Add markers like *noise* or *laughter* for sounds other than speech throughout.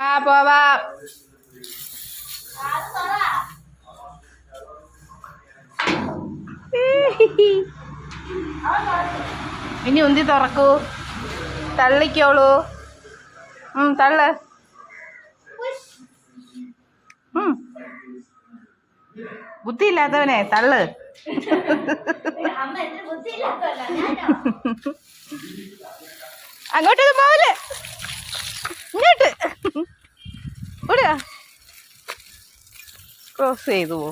ആ പോവാ. ഇനി ഉന്തി തുറക്കൂ. തള്ളിക്കോളൂ. ഉം, തള്ള്. ബുദ്ധി ബുദ്ധിയില്ലാത്തവനെ തള്ള്. അങ്ങോട്ടൊന്നും പോവല്ലേ? ക്രോസ് ചെയ്തു. പോ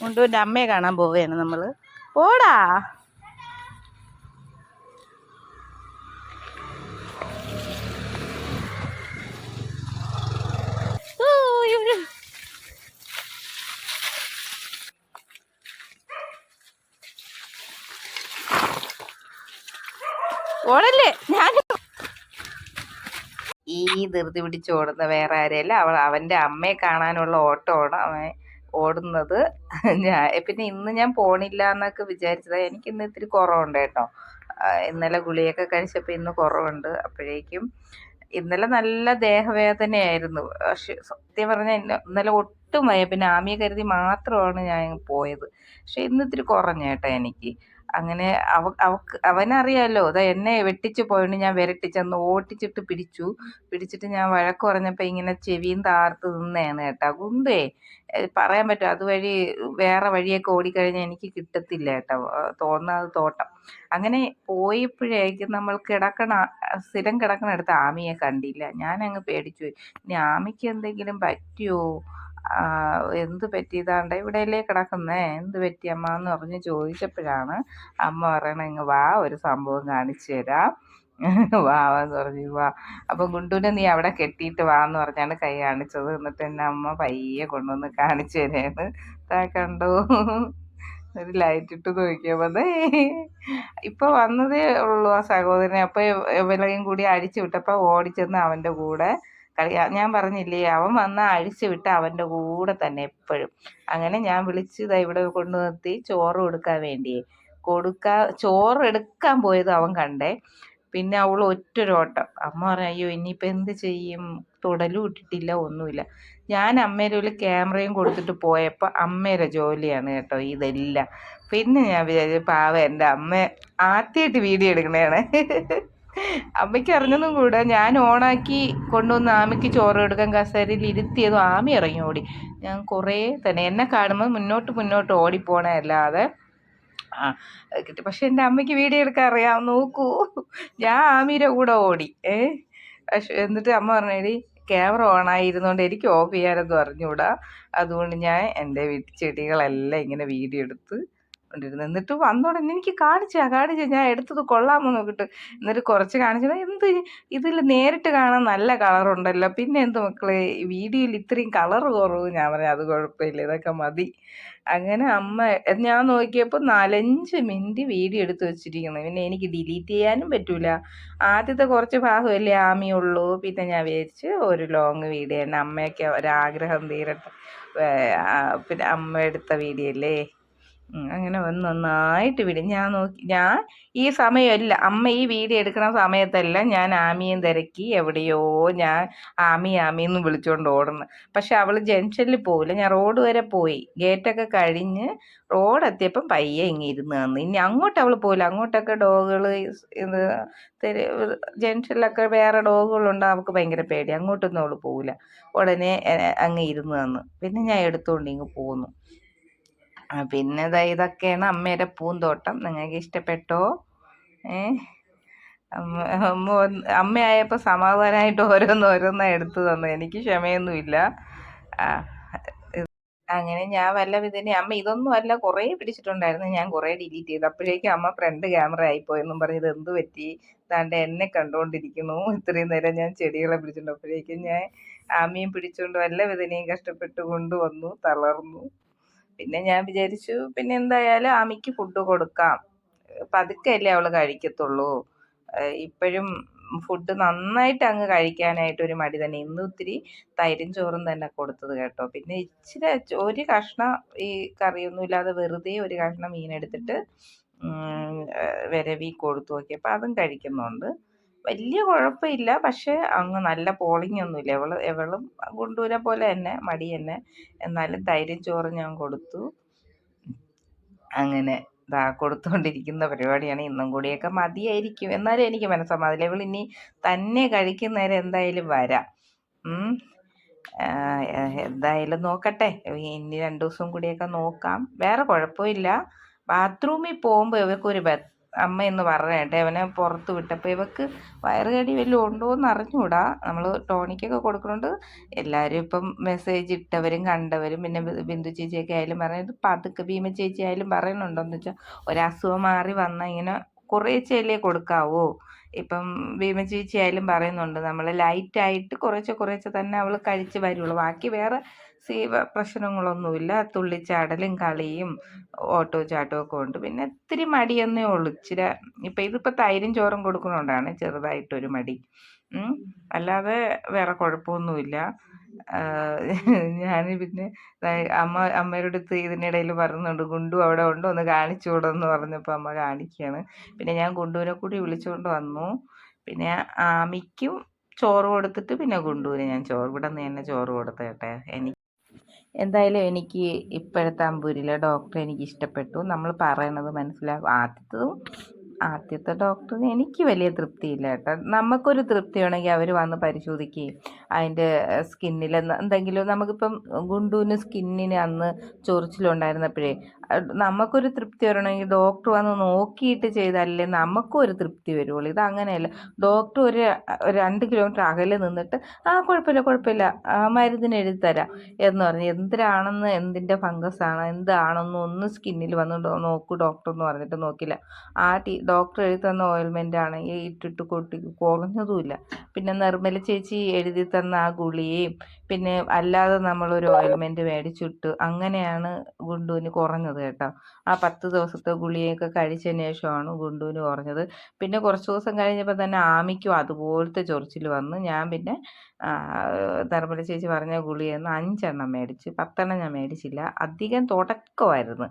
മുണ്ടുവിന്റെ അമ്മയെ കാണാൻ പോവുകയാണ് നമ്മൾ പോടാ ഓ, ഇവിടെ. ഓടല്ലേ ഞാൻ ഈ ധൃതി പിടിച്ച് ഓടുന്ന വേറെ ആരെയല്ല. അവൾ അവന്റെ അമ്മയെ കാണാനുള്ള ഓട്ടമാണ് അവൻ ഓടുന്നത്. ഞാൻ പിന്നെ ഇന്ന് ഞാൻ പോണില്ല എന്നൊക്കെ വിചാരിച്ചതാണ് എനിക്ക് ഇന്ന് ഇത്തിരി കുറവുണ്ട് കേട്ടോ. ഇന്നലെ ഗുളിയൊക്കെ കഴിച്ചപ്പോൾ ഇന്ന് കുറവുണ്ട്. അപ്പോഴേക്കും ഇന്നലെ നല്ല ദേഹവേദനയായിരുന്നു. പക്ഷെ സത്യം പറഞ്ഞാൽ ഇന്ന- ഇന്നലെ ഒട്ടും വയ്യ. പിന്നെ ആമിയെ കരുതി മാത്രമാണ് ഞാൻ പോയത്. പക്ഷെ ഇന്ന് ഇത്തിരി കുറഞ്ഞു കേട്ടോ എനിക്ക്. അങ്ങനെ അവ അവക്ക് അവനറിയാലോ അതാ എന്നെ വെട്ടിച്ച് പോയോണ്ട് ഞാൻ വിരട്ടിച്ചെന്ന് ഓട്ടിച്ചിട്ട് പിടിച്ചു. പിടിച്ചിട്ട് ഞാൻ വഴക്ക് പറഞ്ഞപ്പോൾ ഇങ്ങനെ ചെവിയും താർത്ത് നിന്നേന്ന് കേട്ടാ. ഗുണ്ടേ പറയാൻ പറ്റും? അതുവഴി വേറെ വഴിയൊക്കെ ഓടിക്കഴിഞ്ഞാൽ എനിക്ക് കിട്ടത്തില്ല കേട്ടോ. തോന്നാത് തോട്ടം. അങ്ങനെ പോയപ്പോഴേക്കും നമ്മൾ കിടക്കണ സ്ഥിരം കിടക്കണ അടുത്ത് ആമിയെ കണ്ടില്ല. ഞാൻ അങ്ങ് പേടിച്ചു ഇനി ആമിക്ക് എന്തെങ്കിലും പറ്റിയോ? എന്ത് പറ്റിയതാണ്ട് ഇവിടെയല്ലേ കിടക്കുന്നേ? എന്ത് പറ്റി അമ്മ എന്ന് പറഞ്ഞ് ചോദിച്ചപ്പോഴാണ് അമ്മ പറയണ ഇങ്ങ് വാ ഒരു സംഭവം കാണിച്ചു തരാം. *laughs* വാ എന്ന് പറഞ്ഞു വാ. അപ്പം ഗുണ്ടുവിനെ നീ അവിടെ കെട്ടിയിട്ട് വാ എന്ന് പറഞ്ഞാണ് കൈ കാണിച്ചത്. എന്നിട്ട് എന്നെ അമ്മ പയ്യെ കൊണ്ടുവന്ന് കാണിച്ചു തരാണ്. താ കണ്ടോ? ഒരു ലൈറ്റ് ഇട്ട് നോക്കിയപ്പോൾ ഇപ്പൊ വന്നതേ ഉള്ളൂ ആ സഹോദരനെ. അപ്പൊ ഇവരെയും കൂടി അഴിച്ചു വിട്ടപ്പോ ഓടിച്ചെന്ന് അവന്റെ കൂടെ ഞാൻ പറഞ്ഞില്ലേ അവൻ വന്ന അഴിച്ചു വിട്ട് അവന്റെ കൂടെ തന്നെ എപ്പോഴും. അങ്ങനെ ഞാൻ വിളിച്ച് ഇതാ ഇവിടെ കൊണ്ടു നിർത്തി ചോറ് കൊടുക്കാൻ വേണ്ടിയേ കൊടുക്കാ ചോറ് എടുക്കാൻ പോയത് അവൻ കണ്ടേ. പിന്നെ അവൾ ഒറ്റൊരോട്ടം അമ്മ പറഞ്ഞു അയ്യോ ഇനിയിപ്പോൾ എന്ത് ചെയ്യും? തുടലും ഇട്ടിട്ടില്ല ഒന്നുമില്ല. ഞാൻ അമ്മയുടെ ഒരു ക്യാമറയും കൊടുത്തിട്ട് പോയപ്പോൾ അമ്മേരെ ജോലിയാണ് കേട്ടോ ഇതെല്ലാം. പിന്നെ ഞാൻ വിചാരിച്ചു പാവ എന്റെ അമ്മ ആദ്യമായിട്ട് വീഡിയോ എടുക്കണേണ് അമ്മയ്ക്ക് അറിഞ്ഞതും കൂടെ. ഞാൻ ഓണാക്കി കൊണ്ടുവന്ന് ആമയ്ക്ക് ചോറ് കൊടുക്കാൻ കസേരയിൽ ഇരുത്തിയതും ആമി ഇറങ്ങി ഓടി ഞാൻ കുറേ തന്നെ എന്നെ കാണുമ്പോൾ മുന്നോട്ട് മുന്നോട്ട് ഓടിപ്പോണല്ലാതെ ആ കിട്ടി. പക്ഷെ എന്റെ അമ്മയ്ക്ക് വീഡിയോ എടുക്കാൻ അറിയാം. നോക്കൂ. ഞാൻ ആമിയുടെ കൂടെ ഓടി. ഏ? പക്ഷെ എന്നിട്ട് അമ്മ പറഞ്ഞേടി ക്യാമറ ഓൺ ഓണായിരുന്നോണ്ട് എനിക്ക് ഓഫ് ചെയ്യാനൊന്നും അറിഞ്ഞുകൂടാ അതുകൊണ്ട് ഞാൻ എന്റെ വീട്ടിൽ ചെടികളെല്ലാം ഇങ്ങനെ വീഡിയോ എടുത്ത് കൊണ്ടിരുന്നു എന്നിട്ട് വന്നോടനെ എനിക്ക് കാണിച്ചാ കാണിച്ച ഞാൻ എടുത്തത് കൊള്ളാമോ നോക്കിട്ട് എന്നിട്ട് കുറച്ച് കാണിച്ചത് എന്ത് ഇതിൽ നേരിട്ട് കാണാൻ നല്ല കളറുണ്ടല്ലോ. പിന്നെ എന്ത് മക്കളെ വീഡിയോയിൽ ഇത്രയും കളർ കുറവ്. ഞാൻ പറഞ്ഞു അത് കുഴപ്പമില്ല ഇതൊക്കെ മതി. അങ്ങനെ അമ്മ ഞാൻ നോക്കിയപ്പോൾ നാലഞ്ച് മിനിറ്റ് വീഡിയോ എടുത്ത് വെച്ചിരിക്കുന്നു. പിന്നെ എനിക്ക് ഡിലീറ്റ് ചെയ്യാനും പറ്റൂല. ആദ്യത്തെ കുറച്ച് ഭാഗമല്ലേ ആമിയുള്ളൂ പിന്നെ ഞാൻ വിചാരിച്ച് ഒരു ലോങ് വീഡിയോ തന്നെ. അമ്മയൊക്കെ ഒരാഗ്രഹം തീരട്ടെ. പിന്നെ അമ്മ എടുത്ത വീഡിയോ അല്ലേ? അങ്ങനെ വന്ന് നന്നായിട്ട് വിടും. ഞാൻ നോക്കി ഞാൻ ഈ സമയമല്ല അമ്മ ഈ വീഡിയോ എടുക്കുന്ന സമയത്തല്ല ഞാൻ ആമിയും തിരക്കി എവിടെയോ ഞാൻ ആമി ആമി എന്ന് വിളിച്ചുകൊണ്ട് ഓടുന്നു. പക്ഷെ അവൾ ജംഗ്ഷനിൽ പോവില്ല. ഞാൻ റോഡ് വരെ പോയി. ഗേറ്റൊക്കെ കഴിഞ്ഞ് റോഡ് എത്തിയപ്പം പയ്യെ ഇങ്ങ് ഇരുന്ന് ഇനി അങ്ങോട്ട് അവൾ പോയില്ല അങ്ങോട്ടൊക്കെ ഡോഗുകൾ ഇത് ജംഗ്ഷനിലൊക്കെ വേറെ ഡോഗുകളുണ്ട്. അവൾക്ക് ഭയങ്കര പേടി അങ്ങോട്ടൊന്നും അവൾ പോവില്ല. ഉടനെ അങ്ങ് ഇരുന്ന് തന്നു പിന്നെ ഞാൻ എടുത്തുകൊണ്ട് ഇങ്ങ് പോന്നു. പിന്നെ ഇതൊക്കെയാണ് അമ്മയുടെ പൂന്തോട്ടം. നിങ്ങൾക്ക് ഇഷ്ടപ്പെട്ടോ? ഏ? അമ്മ അമ്മയായപ്പോൾ സമാധാനമായിട്ട് ഓരോന്ന് ഓരോന്ന് എടുത്തു തന്നു. എനിക്ക് ക്ഷമയൊന്നുമില്ല. അങ്ങനെ ഞാൻ വല്ല വിധേനെ അമ്മ ഇതൊന്നും അല്ല കുറേ പിടിച്ചിട്ടുണ്ടായിരുന്നു. ഞാൻ കുറേ ഡിലീറ്റ് ചെയ്തു. അപ്പോഴേക്കും അമ്മ ഫ്രണ്ട് ക്യാമറ ആയിപ്പോയെന്നും പറഞ്ഞ് ഇത് എന്ത് പറ്റി? താണ്ട എന്നെ കണ്ടുകൊണ്ടിരിക്കുന്നു ഇത്രയും നേരം ഞാൻ ചെടികളെ പിടിച്ചിട്ടുണ്ട്. അപ്പോഴേക്കും ഞാൻ ആമയും പിടിച്ചുകൊണ്ട് വല്ല വിധനെയും കഷ്ടപ്പെട്ട് കൊണ്ടുവന്നു തളർന്നു. പിന്നെ ഞാൻ വിചാരിച്ചു പിന്നെ എന്തായാലും ആമിക്ക് ഫുഡ് കൊടുക്കാം. പതുക്കെ അല്ലേ അവൾ കഴിക്കത്തുള്ളൂ ഇപ്പോഴും ഫുഡ് നന്നായിട്ട് അങ്ങ് കഴിക്കാനായിട്ട് ഒരു മടി തന്നെ. ഇന്ന് ഒത്തിരി തൈരും ചോറും തന്നെ കൊടുത്തത് കേട്ടോ. പിന്നെ ഇച്ചിരി ഒരു കഷ്ണം ഈ കറിയൊന്നും ഇല്ലാതെ വെറുതെ ഒരു കഷ്ണം മീനെടുത്തിട്ട് വിരവി കൊടുത്തു നോക്കിയപ്പോൾ അതും കഴിക്കുന്നുണ്ട്. വലിയ കുഴപ്പമില്ല പക്ഷേ അങ്ങ് നല്ല പോളിംഗ് ഒന്നുമില്ല. എവൾ എവളും ഗുണ്ടൂരെ പോലെ തന്നെ മടി തന്നെ. എന്നാലും തൈരും ചോറും ഞാൻ കൊടുത്തു. അങ്ങനെ ഇതാ കൊടുത്തുകൊണ്ടിരിക്കുന്ന പരിപാടിയാണ് ഇന്നും കൂടിയൊക്കെ മതിയായിരിക്കും. എന്നാലും എനിക്ക് മനസ്സമാതില്ല ഇവൾ ഇനി തന്നെ കഴിക്കുന്നേരം എന്തായാലും വരാം. എന്തായാലും നോക്കട്ടെ. ഇനി രണ്ട് ദിവസം കൂടിയൊക്കെ നോക്കാം. വേറെ കുഴപ്പമില്ല. ബാത്റൂമിൽ പോകുമ്പോൾ ഇവർക്കൊരു അമ്മ എന്ന് പറഞ്ഞേട്ടെ അവനെ പുറത്ത് വിട്ടപ്പോൾ ഇവക്ക് വയറുകടി വല്ലതും ഉണ്ടോ എന്ന് അറിഞ്ഞൂടാ. നമ്മൾ ടോണിക്കൊക്കെ കൊടുക്കുന്നുണ്ട് എല്ലാവരും ഇപ്പം മെസ്സേജ് ഇട്ടവരും കണ്ടവരും പിന്നെ ബിന്ദു ചേച്ചിയൊക്കെ ആയാലും പറയുന്നത് പതുക്കെ ഭീമ ചേച്ചി ആയാലും പറയുന്നുണ്ടോന്ന് വെച്ചാൽ ഒരസുഖം മാറി വന്നാൽ ഇങ്ങനെ കുറേശ്ശെയല്ലേ കൊടുക്കാവോ? ഇപ്പം ഭീമ ചേച്ചി ആയാലും പറയുന്നുണ്ട് നമ്മൾ ലൈറ്റായിട്ട് കുറേശ്ശെ കുറേശ്ശെ തന്നെ അവൾ കഴിച്ച് വരുള്ളൂ. ബാക്കി വേറെ സീവ പ്രശ്നങ്ങളൊന്നുമില്ല. തുള്ളിച്ചാടലും കളിയും ഓട്ടോ ചാട്ടവും ഒക്കെ ഉണ്ട്. പിന്നെ ഇത്തിരി മടിയെന്നേ ഉള്ളൂ. ഇച്ചിരി ഇപ്പം ഇതിപ്പോൾ തൈരും ചോറും കൊടുക്കുന്നതുകൊണ്ടാണ് ചെറുതായിട്ടൊരു മടി. അല്ലാതെ വേറെ കുഴപ്പമൊന്നുമില്ല. ഞാൻ പിന്നെ അമ്മ അമ്മയുടെ അടുത്ത് ഇതിനിടയിൽ പറയുന്നുണ്ട് ഗുണ്ടു അവിടെ ഉണ്ടോ? ഒന്ന് കാണിച്ചു എന്ന് പറഞ്ഞപ്പോൾ അമ്മ കാണിക്കുകയാണ് പിന്നെ ഞാൻ ഗുണ്ടുവിനെ കൂടി വിളിച്ചുകൊണ്ട് വന്നു. പിന്നെ ആമിക്കും ചോറ് കൊടുത്തിട്ട് പിന്നെ ഗുണ്ടുവിന് ഞാൻ ചോറ് ഇവിടെ നിന്ന് തന്നെ ചോറ് കൊടുത്തേട്ടെ. എനിക്ക് എന്തായാലും എനിക്ക് ഇപ്പോഴത്തെ അമ്പൂരിലെ ഡോക്ടറെ എനിക്ക് ഇഷ്ടപ്പെട്ടു. നമ്മൾ പറയണത് മനസ്സിലാകും ആദ്യത്തതും ആദ്യത്തെ ഡോക്ടറിന് എനിക്ക് വലിയ തൃപ്തിയില്ല കേട്ടോ. നമുക്കൊരു തൃപ്തി വേണമെങ്കിൽ അവർ വന്ന് പരിശോധിക്കുകയും അതിന്റെ സ്കിന്നിൽ എന്തെങ്കിലും നമുക്കിപ്പം ഗുണ്ടുവിന് സ്കിന്നിന് അന്ന് ചൊറിച്ചിലുണ്ടായിരുന്നപ്പോഴേ നമുക്കൊരു തൃപ്തി വരണമെങ്കിൽ ഡോക്ടർ വന്ന് നോക്കിയിട്ട് ചെയ്താലല്ലേ നമുക്കും ഒരു തൃപ്തി വരുള്ളൂ ഇത് അങ്ങനെയല്ല. ഡോക്ടർ ഒരു രണ്ട് കിലോമീറ്റർ അകലെ നിന്നിട്ട് ആ കുഴപ്പമില്ല കുഴപ്പമില്ല. മരുന്നിന് എഴുതി തരാം എന്ന് പറഞ്ഞ് എന്തിനാണെന്ന് എന്തിന്റെ ഫംഗസ് ആണ് എന്താണെന്ന് ഒന്ന് സ്കിന്നിൽ വന്ന് നോക്കൂ ഡോക്ടർ എന്ന് പറഞ്ഞിട്ട് നോക്കില്ല. ആ ടി ഡോക്ടർ എഴുതി തന്ന ഓയിൽമെന്റ് ആണെങ്കിൽ ഇട്ടിട്ട് കൊട്ടി കുറഞ്ഞതുമില്ല പിന്നെ നിർമ്മല ചേച്ചി എഴുതി തന്ന ആ ഗുളികയും പിന്നെ അല്ലാതെ നമ്മളൊരു ഓയിൽമെന്റ് മേടിച്ചിട്ട് അങ്ങനെയാണ് ഗുണ്ടുവിന് കുറഞ്ഞത് കേട്ടോ. ആ പത്ത് ദിവസത്തെ ഗുളികയൊക്കെ കഴിച്ചതിന് ശേഷമാണ് ഗുണ്ടുവിന് കുറഞ്ഞത്. പിന്നെ കുറച്ച് ദിവസം കഴിഞ്ഞപ്പോൾ തന്നെ ആമിക്കും അതുപോലത്തെ ചൊറിച്ചിൽ വന്ന്. ഞാൻ പിന്നെ നിർമ്മല ചേച്ചി പറഞ്ഞ ഗുളികയിൽ നിന്ന് അഞ്ചെണ്ണം മേടിച്ച്. പത്തെണ്ണം ഞാൻ മേടിച്ചില്ല. അധികം തുടക്കമായിരുന്നു.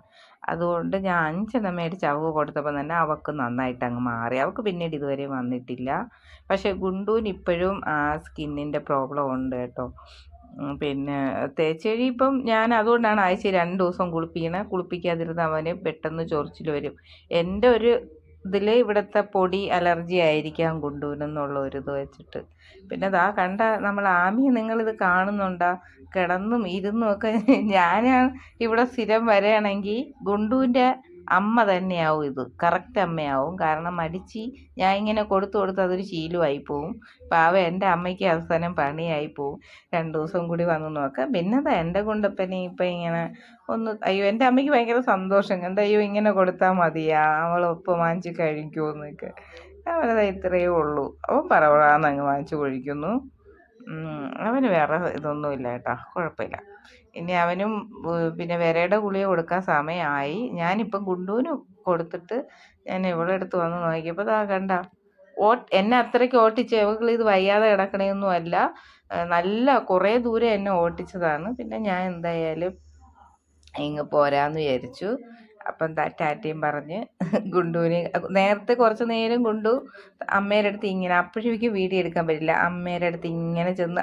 അതുകൊണ്ട് ഞാൻ അഞ്ചെണ്ണം മേടിച്ച് അവക്ക് കൊടുത്തപ്പോൾ തന്നെ അവക്ക് നന്നായിട്ട് അങ്ങ് മാറി. അവക്ക് പിന്നീട് ഇതുവരെ വന്നിട്ടില്ല. പക്ഷേ ഗുണ്ടുവിന് ഇപ്പോഴും സ്കിന്നിന്റെ പ്രോബ്ലം ഉണ്ട് കേട്ടോ. പിന്നെ തേച്ചഴി ഇപ്പം ഞാൻ അതുകൊണ്ടാണ് ആഴ്ച രണ്ട് ദിവസം കുളിപ്പിക്കണേ. കുളിപ്പിക്കാതിരുന്ന അവന് പെട്ടെന്ന് ചൊറിച്ചിൽ വരും. എന്റെ ഒരു ഇതിൽ ഇവിടുത്തെ പൊടി അലർജി ആയിരിക്കാം കൊണ്ടുവരുന്നുള്ള ഒരു ഇത് വെച്ചിട്ട്. പിന്നെ ദാ കണ്ട നമ്മൾ ആമി നിങ്ങളിത് കാണുന്നുണ്ടാ? കിടന്നും ഇരുന്നും ഒക്കെ ഞാൻ ഇവിടെ സ്ഥിരം വരികയാണെങ്കിൽ ഗുണ്ടുവിന്റെ അമ്മ തന്നെയാവും ഇത്. കറക്റ്റ് അമ്മയാവും. കാരണം മടിച്ച് ഞാൻ ഇങ്ങനെ കൊടുത്തു കൊടുത്ത് അതൊരു ശീലമായി പോവും. പാവം എന്റെ അമ്മയ്ക്ക് അവസാനം പണിയായി പോവും. രണ്ട് ദിവസം കൂടി വന്ന് നോക്കാം. പിന്നെ ദാ എന്റെ കൊണ്ടപ്പനെ ഇപ്പം ഇങ്ങനെ ഒന്ന് അയ്യോ എന്റെ അമ്മയ്ക്ക് ഭയങ്കര സന്തോഷം. എന്താ അയ്യോ ഇങ്ങനെ കൊടുത്താൽ മതിയാ അവൾ ഒപ്പം വാങ്ങിച്ച് കഴിക്കുമെന്നൊക്കെ അവരത് ഇത്രയേ ഉള്ളൂ. അവൻ പറവളാന്ന് അങ്ങ് വാങ്ങിച്ച് കഴിക്കുന്നു. അവന് വേറെ ഇതൊന്നുമില്ല കേട്ടോ. കുഴപ്പമില്ല. ഇനി അവനും പിന്നെ വിരയുടെ ഗുളിക കൊടുക്കാൻ സമയമായി. ഞാനിപ്പം ഗുണ്ടുവിന് കൊടുത്തിട്ട് ഞാൻ ഇവിടെ അടുത്ത് വന്ന് നോക്കിയപ്പോൾ ഇതാ കണ്ട. ഓ എന്നെ അത്രയ്ക്ക് ഓട്ടിച്ച് ഇവകൾ ഇത് വയ്യാതെ കിടക്കണയൊന്നും അല്ല. നല്ല കുറേ ദൂരം എന്നെ ഓട്ടിച്ചതാണ്. പിന്നെ ഞാൻ എന്തായാലും ഇങ്ങ് പോരാന്ന് വിചാരിച്ചു. അപ്പം ടാറ്റയും പറഞ്ഞ് ഗുണ്ടുവിന് നേരത്തെ കുറച്ച് നേരം ഗുണ്ടു അമ്മേരുടെ അടുത്ത് ഇങ്ങനെ അപ്പോഴേക്കും വീഡിയോ എടുക്കാൻ പറ്റില്ല. അമ്മേരുടെ അടുത്ത് ഇങ്ങനെ ചെന്ന്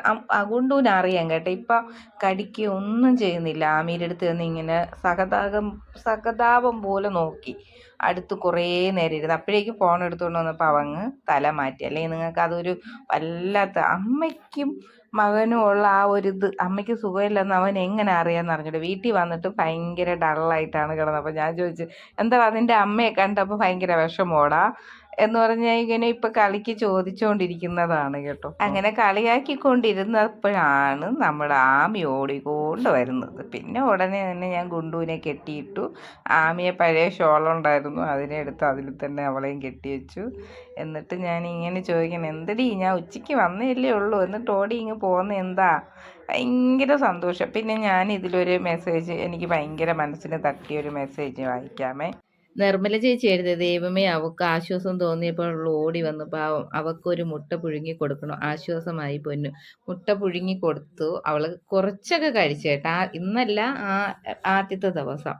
ഗുണ്ടുവിന് അറിയാം കേട്ടോ. ഇപ്പം കടിക്കുക ഒന്നും ചെയ്യുന്നില്ല. അമ്മയുടെ അടുത്ത് ചെന്ന് ഇങ്ങനെ സഹതാപം സഹതാപം പോലെ നോക്കി. അടുത്ത് കുറേ നേരം ഇരുന്ന് അപ്പോഴേക്കും ഫോൺ എടുത്തുകൊണ്ട് വന്നപ്പോൾ അവങ്ങ് തല മാറ്റി. അല്ലെങ്കിൽ നിങ്ങൾക്ക് അതൊരു വല്ലാത്ത അമ്മയ്ക്കും മകനും ഉള്ള ആ ഒരു ഇത്. അമ്മയ്ക്ക് സുഖമില്ലെന്ന് അവൻ എങ്ങനെ അറിയാമെന്ന് അറിഞ്ഞൂടെ? വീട്ടിൽ വന്നിട്ട് ഭയങ്കര ഡള്ളായിട്ടാണ് കിടന്നത്. അപ്പോൾ ഞാൻ ചോദിച്ചു എന്താ അതിന്റെ അമ്മയെ കണ്ടപ്പോൾ ഭയങ്കര വിഷമോടാ എന്ന് പറഞ്ഞാൽ ഇങ്ങനെ ഇപ്പൊ കളിക്ക് ചോദിച്ചുകൊണ്ടിരിക്കുന്നതാണ് കേട്ടോ. അങ്ങനെ കളിയാക്കിക്കൊണ്ടിരുന്നപ്പോഴാണ് നമ്മുടെ ആമി ഓടിക്കൊണ്ട് വരുന്നത്. പിന്നെ ഉടനെ തന്നെ ഞാൻ ഗുണ്ടുവിനെ കെട്ടിയിട്ടു. ആമിയെ പഴയ ഷോളുണ്ടായിരുന്നു അതിനെ എടുത്ത് അതിൽ തന്നെ അവളെയും കെട്ടി വെച്ചു. എന്നിട്ട് ഞാൻ ഇങ്ങനെ ചോദിക്കണം എന്തടി ഞാൻ ഉച്ചയ്ക്ക് വന്നേ ഉള്ളൂ? എന്നിട്ട് ഓടി ഇങ്ങ് പോകുന്ന എന്താ? ഭയങ്കര സന്തോഷം. പിന്നെ ഞാൻ ഇതിലൊരു മെസ്സേജ് എനിക്ക് ഭയങ്കര മനസ്സിന് തട്ടിയൊരു മെസ്സേജ് വായിക്കാമേ. നിർമ്മല ചേച്ചി ദൈവമേ അവക്ക് ആശ്വാസം തോന്നിയപ്പോൾ അവൾ ഓടി വന്നു. പാവം അവക്കൊരു മുട്ട പുഴുങ്ങി കൊടുക്കണം. ആശ്വാസമായി പൊന്നു. മുട്ട പുഴുങ്ങി കൊടുത്തു. അവൾ കുറച്ചൊക്കെ കഴിച്ചു കേട്ടോ. ഇന്നല്ല ആ ആദ്യത്തെ ദിവസം.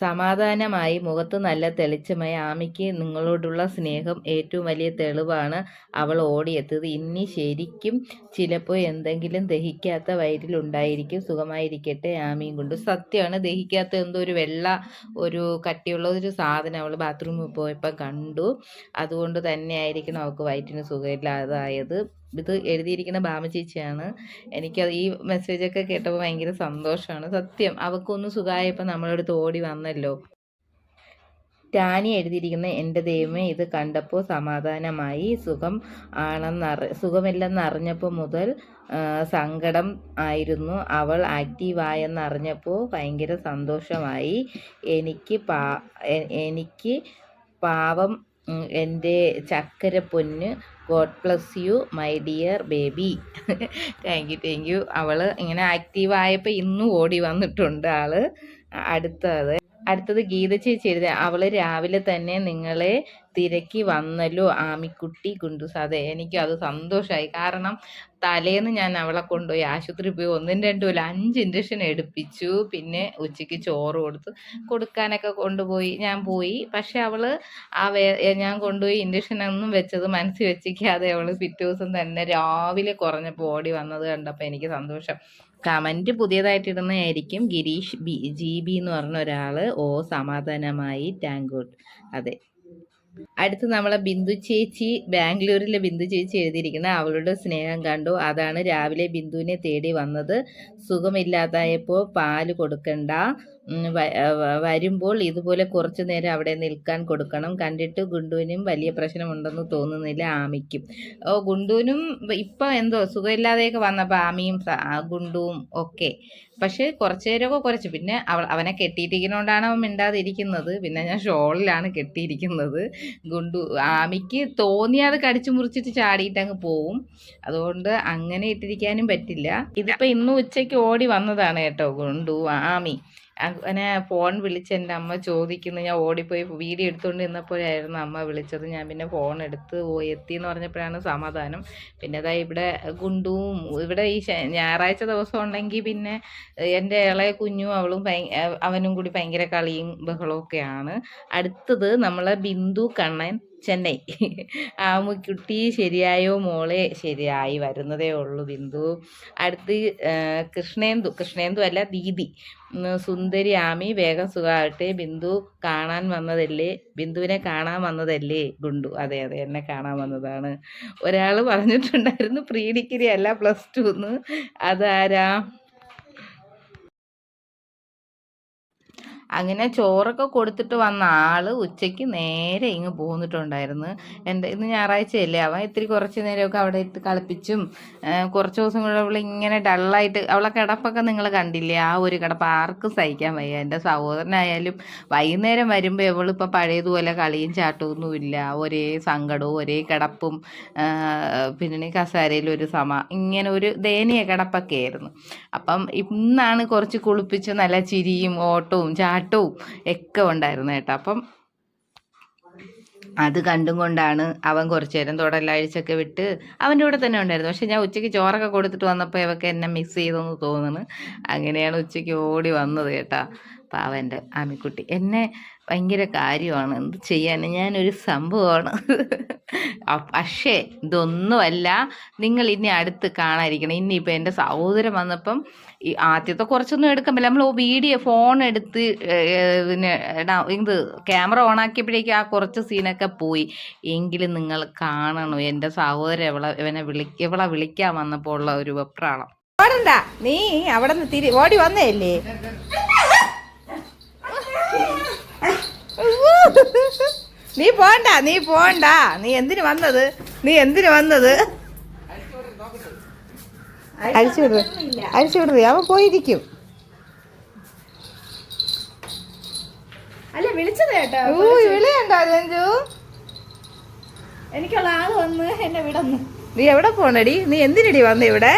സമാധാനമായി മുഖത്ത് നല്ല തെളിച്ചമായി ആമിക്ക് നിങ്ങളോടുള്ള സ്നേഹം ഏറ്റവും വലിയ തെളിവാണ് അവൾ ഓടിയെത്തിയത്. ഇനി ശരിക്കും ചിലപ്പോൾ എന്തെങ്കിലും ദഹിക്കാത്ത വയറ്റിലുണ്ടായിരിക്കും സുഖമായിരിക്കട്ടെ ആമിയും കൊണ്ട്. സത്യമാണ് ദഹിക്കാത്ത എന്തോ ഒരു വെള്ള ഒരു കട്ടിയുള്ള ഒരു സാധനം അവൾ ബാത്റൂമിൽ പോയപ്പോൾ കണ്ടു. അതുകൊണ്ട് തന്നെ ആയിരിക്കണം അവൾക്ക് വയറ്റിന് സുഖമില്ലാതായത്. ഇത് എഴുതിയിരിക്കുന്ന ബാമ ചേച്ചിയാണ്. എനിക്ക് ഈ മെസ്സേജൊക്കെ കേട്ടപ്പോൾ ഭയങ്കര സന്തോഷമാണ്. സത്യം അവൾക്കൊന്ന് സുഖമായപ്പോൾ നമ്മളടുത്ത് ഓടി വന്നല്ലോ. ടാനി എഴുതിയിരിക്കുന്ന എന്റെ ദൈവമേ ഇത് കണ്ടപ്പോൾ സമാധാനമായി. സുഖം ആണെന്നറി സുഖമില്ലെന്ന് അറിഞ്ഞപ്പോൾ മുതൽ സങ്കടം ആയിരുന്നു. അവൾ ആക്റ്റീവായെന്ന് അറിഞ്ഞപ്പോൾ ഭയങ്കര സന്തോഷമായി. എനിക്ക് പാ എനിക്ക് പാവം എന്റെ ചക്കര പൊന്ന്. God bless you my dear baby. Thank you thank you. അവൾ ഇങ്ങനെ ആക്റ്റീവായപ്പോൾ ഇന്നും ഓടി വന്നിട്ടുണ്ട് ആൾ. അടുത്തത് അടുത്തത് ഗീത ചേച്ചി എഴുതി അവൾ രാവിലെ തന്നെ നിങ്ങളെ തിരക്കി വന്നല്ലോ ആമിക്കുട്ടി കുണ്ടൂസ്. സാധേ എനിക്ക് അത് സന്തോഷമായി കാരണം തലേന്ന് ഞാൻ അവളെ കൊണ്ടുപോയി ആശുപത്രി പോയി ഒന്നും രണ്ടും ഇല്ല അഞ്ച് ഇഞ്ചക്ഷൻ എടുപ്പിച്ചു. പിന്നെ ഉച്ചയ്ക്ക് ചോറ് കൊടുത്തു. കൊടുക്കാനൊക്കെ കൊണ്ടുപോയി. ഞാൻ പോയി. പക്ഷെ അവൾ ആ വേ ഞാൻ കൊണ്ടുപോയി ഇഞ്ചക്ഷൻ ഒന്നും വെച്ചത് മനസ്സിൽ വെച്ചിരിക്കാതെ അവൾ പിറ്റേ ദിവസം തന്നെ രാവിലെ കുറഞ്ഞപ്പോൾ ഓടി വന്നത് കണ്ടപ്പോൾ എനിക്ക് സന്തോഷം. കമന്റ് പുതിയതായിട്ട് ഇടുന്നതായിരിക്കും ഗിരീഷ് ബി ജി ബി എന്ന് പറഞ്ഞ ഒരാൾ ഓ സമാധാനമായി. Thank God. അതെ. അടുത്ത് നമ്മളെ ബിന്ദു ചേച്ചി ബാംഗ്ലൂരിലെ ബിന്ദു ചേച്ചി എഴുതിയിരിക്കുന്ന അവളുടെ സ്നേഹം കണ്ടു. അതാണ് രാവിലെ ബിന്ദുവിനെ തേടി വന്നത്. സുഖമില്ലാതായപ്പോൾ പാൽ കൊടുക്കണ്ട. വരുമ്പോൾ ഇതുപോലെ കുറച്ചു നേരം അവിടെ നിൽക്കാൻ കൊടുക്കണം. കണ്ടിട്ട് ഗുണ്ടുവിനും വലിയ പ്രശ്നമുണ്ടെന്ന് തോന്നുന്നില്ല ആമിക്കും. ഓ ഗുണ്ടുവിനും ഇപ്പം എന്തോ സുഖമില്ലാതെയൊക്കെ വന്നപ്പോൾ ആമിയും ഗുണ്ടുവും ഒക്കെ. പക്ഷേ കുറച്ചു നേരമൊക്കെ കുറച്ച്. പിന്നെ അവൾ അവനെ കെട്ടിയിട്ടിരിക്കുന്നതുകൊണ്ടാണ് അവൻ മിണ്ടാതിരിക്കുന്നത്. പിന്നെ ഞാൻ ഷോളിലാണ് കെട്ടിയിരിക്കുന്നത്. ഗുണ്ടു ആമിക്ക് തോന്നി അത് കടിച്ചു മുറിച്ചിട്ട് ചാടിയിട്ട് അങ്ങ് പോവും. അതുകൊണ്ട് അങ്ങനെ ഇട്ടിരിക്കാനും പറ്റില്ല. ഇതിപ്പോൾ ഇന്ന് ഉച്ചയ്ക്ക് ഓടി വന്നതാണ് കേട്ടോ ഗുണ്ടു ആമി. അങ്ങനെ ഫോൺ വിളിച്ച് എന്റെ അമ്മ ചോദിക്കുന്നു. ഞാൻ ഓടിപ്പോയി വീഡിയോ എടുത്തുകൊണ്ട് നിന്നപ്പോഴായിരുന്നു അമ്മ വിളിച്ചത്. ഞാൻ പിന്നെ ഫോൺ എടുത്ത് പോയി എത്തി എന്ന് പറഞ്ഞപ്പോഴാണ് സമാധാനം. പിന്നെ അതാ ഇവിടെ ഗുണ്ടുവും ഇവിടെ ഈ ഞായറാഴ്ച ദിവസം ഉണ്ടെങ്കിൽ പിന്നെ എന്റെ ഇളയ കുഞ്ഞും അവളും അവനും കൂടി ഭയങ്കര കളിയും ബഹളവും ഒക്കെയാണ് അടുത്തത് നമ്മളെ ബിന്ദു കണ്ണൻ. ചെന്നൈ ആമുക്കുട്ടി ശരിയായോ മോളെ? ശരിയായി വരുന്നതേ ഉള്ളൂ ബിന്ദു. അടുത്ത് കൃഷ്ണേന്ദു. കൃഷ്ണേന്ദു അല്ല ദീദി. സുന്ദരി ആമി വേഗം സുഖമാകട്ടെ ബിന്ദു കാണാൻ വന്നതല്ലേ? ബിന്ദുവിനെ കാണാൻ വന്നതല്ലേ? ഗുണ്ടു. അതെ അതെ എന്നെ കാണാൻ വന്നതാണ്. ഒരാൾ പറഞ്ഞിട്ടുണ്ടായിരുന്നു പ്രീ ഡിഗ്രി അല്ല പ്ലസ് ടു എന്ന്. അതാരാ? അങ്ങനെ ചോറൊക്കെ കൊടുത്തിട്ട് വന്ന ആൾ ഉച്ചയ്ക്ക് നേരെ ഇങ്ങ് പോന്നിട്ടുണ്ടായിരുന്നു. എന്റെ ഇന്ന് ഞായറാഴ്ചയല്ലേ അവൻ ഇത്തിരി കുറച്ച് നേരമൊക്കെ അവിടെ ഇട്ട് കളിപ്പിച്ചും കുറച്ച് ദിവസം കൂടെ അവൾ ഇങ്ങനെ ഡള്ളായിട്ട് അവളെ കിടപ്പൊക്കെ നിങ്ങൾ കണ്ടില്ലേ ആ ഒരു കിടപ്പ് ആർക്കും സഹിക്കാൻ വയ്യ. എന്റെ സഹോദരനായാലും വൈകുന്നേരം വരുമ്പോൾ ഇവളിപ്പോൾ പഴയതുപോലെ കളിയും ചാട്ടവും ചാട്ടമൊന്നുമില്ല ഒരേ സങ്കടവും ഒരേ കിടപ്പും പിന്നെ കസാരയിൽ ഒരു സമ ഇങ്ങനെ ഒരു ദയനീയ കിടപ്പൊക്കെ ആയിരുന്നു. അപ്പം ഇന്നാണ് കുറച്ച് കുളിപ്പിച്ച് നല്ല ചിരിയും ഓട്ടവും ചാട്ടവും ഒക്കെ ഉണ്ടായിരുന്നു കേട്ടോ. അപ്പം അത് കണ്ടും കൊണ്ടാണ് അവൻ കുറച്ചു നേരം തുടലാഴ്ചയൊക്കെ വിട്ട് അവന്റെ കൂടെ തന്നെ ഉണ്ടായിരുന്നു. പക്ഷെ ഞാൻ ഉച്ചയ്ക്ക് ചോറൊക്കെ കൊടുത്തിട്ട് വന്നപ്പോൾ ഇവക്ക് എന്നെ മിസ് ചെയ്തെന്ന് തോന്നുന്നു. അങ്ങനെയാണ് ഉച്ചയ്ക്ക് ഓടി വന്നത് കേട്ടാ. പാവന്റെ ആമിക്കുട്ടി എന്നെ ഭയങ്കര കാര്യമാണ്. എന്ത് ചെയ്യാൻ ഞാനൊരു സംഭവമാണ്. പക്ഷേ ഇതൊന്നുമല്ല. നിങ്ങൾ ഇനി അടുത്ത് കാണാതിരിക്കണം. ഇനിയിപ്പോൾ എന്റെ സഹോദരൻ വന്നപ്പം ഈ ആദ്യത്തെ കുറച്ചൊന്നും എടുക്കാൻ നമ്മൾ വീഡിയോ ഫോൺ എടുത്ത് പിന്നെ ഇത് ക്യാമറ ഓൺ ആക്കിയപ്പോഴേക്കും ആ കുറച്ച് സീനൊക്കെ പോയി. എങ്കിലും നിങ്ങൾ കാണണം. എന്റെ സഹോദരൻ ഇവളെ ഇവനെ വിളി ഇവളെ വിളിക്കാൻ വന്നപ്പോൾ ഉള്ള ഒരു വെപ്രാളം. ഓടണ്ട നീ അവിടെ നിന്ന് തിരി ഓടി വന്നേല്ലേ നീ പോണ്ട നീ പോണ്ട. നീ എന്തിനു വന്നത്? നീ എന്തിനു വന്നത്? അഴിച്ചു വിടു. അഴിച്ചു വിടു അവൻ പോയിരിക്കും. അല്ല വിളിച്ചത് കേട്ടോ. വിളിയണ്ടോ രഞ്ജു? എനിക്കുള്ള ആൾ വന്ന് എന്നെ വിടന്നു. നീ എവിടെ പോണടി? നീ എന്തിനടി വന്ന ഇവിടെ?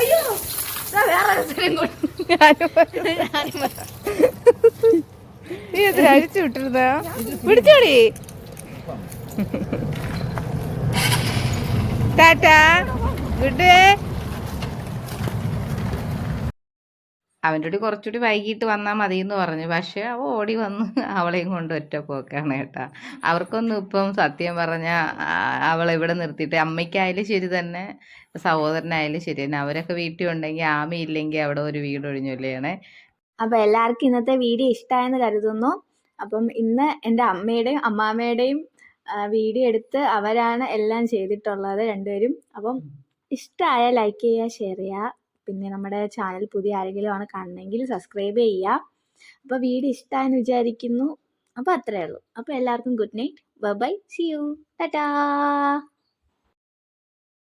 അയ്യോ വേറെ. നീ എത്ര അഴിച്ചു വിട്ടിരുന്ന? പിടിച്ചോടി. ടാറ്റാ ഗുഡ് അവന്റെ കൂടി കുറച്ചുകൂടി വൈകിട്ട് വന്നാൽ മതി എന്ന് പറഞ്ഞു. പക്ഷേ അവ ഓടി വന്ന് അവളെയും കൊണ്ട് ഒറ്റ പോക്കാണ് കേട്ടാ. അവർക്കൊന്നും ഇപ്പം സത്യം പറഞ്ഞാൽ അവളെ ഇവിടെ നിർത്തിയിട്ട് അമ്മയ്ക്കായാലും ശരി തന്നെ സഹോദരനായാലും ശരി തന്നെ. അവരൊക്കെ വീട്ടിൽ ഉണ്ടെങ്കിൽ ആമയില്ലെങ്കിൽ അവിടെ ഒരു വീട് ഒഴിഞ്ഞൊല്ലേണേ അപ്പോൾ എല്ലാവർക്കും ഇന്നത്തെ വീഡിയോ ഇഷ്ടമായെന്ന് കരുതുന്നു. അപ്പം ഇന്ന് എന്റെ അമ്മയുടെയും അമ്മാമ്മയുടെയും വീഡിയോ എടുത്ത് അവരാണ് എല്ലാം ചെയ്തിട്ടുള്ളത് രണ്ടുപേരും. അപ്പം ഇഷ്ടമായ ലൈക്ക് ചെയ്യുക ഷെയർ ചെയ്യുക. പിന്നെ നമ്മുടെ ചാനൽ പുതിയ ആരെങ്കിലും ആണ് കാണണമെങ്കിൽ സബ്സ്ക്രൈബ് ചെയ്യുക. അപ്പോൾ വീഡിയോ ഇഷ്ടമായെന്ന് വിചാരിക്കുന്നു. അപ്പോൾ അത്രയേ ഉള്ളൂ. അപ്പോൾ എല്ലാവർക്കും good night bye see you tata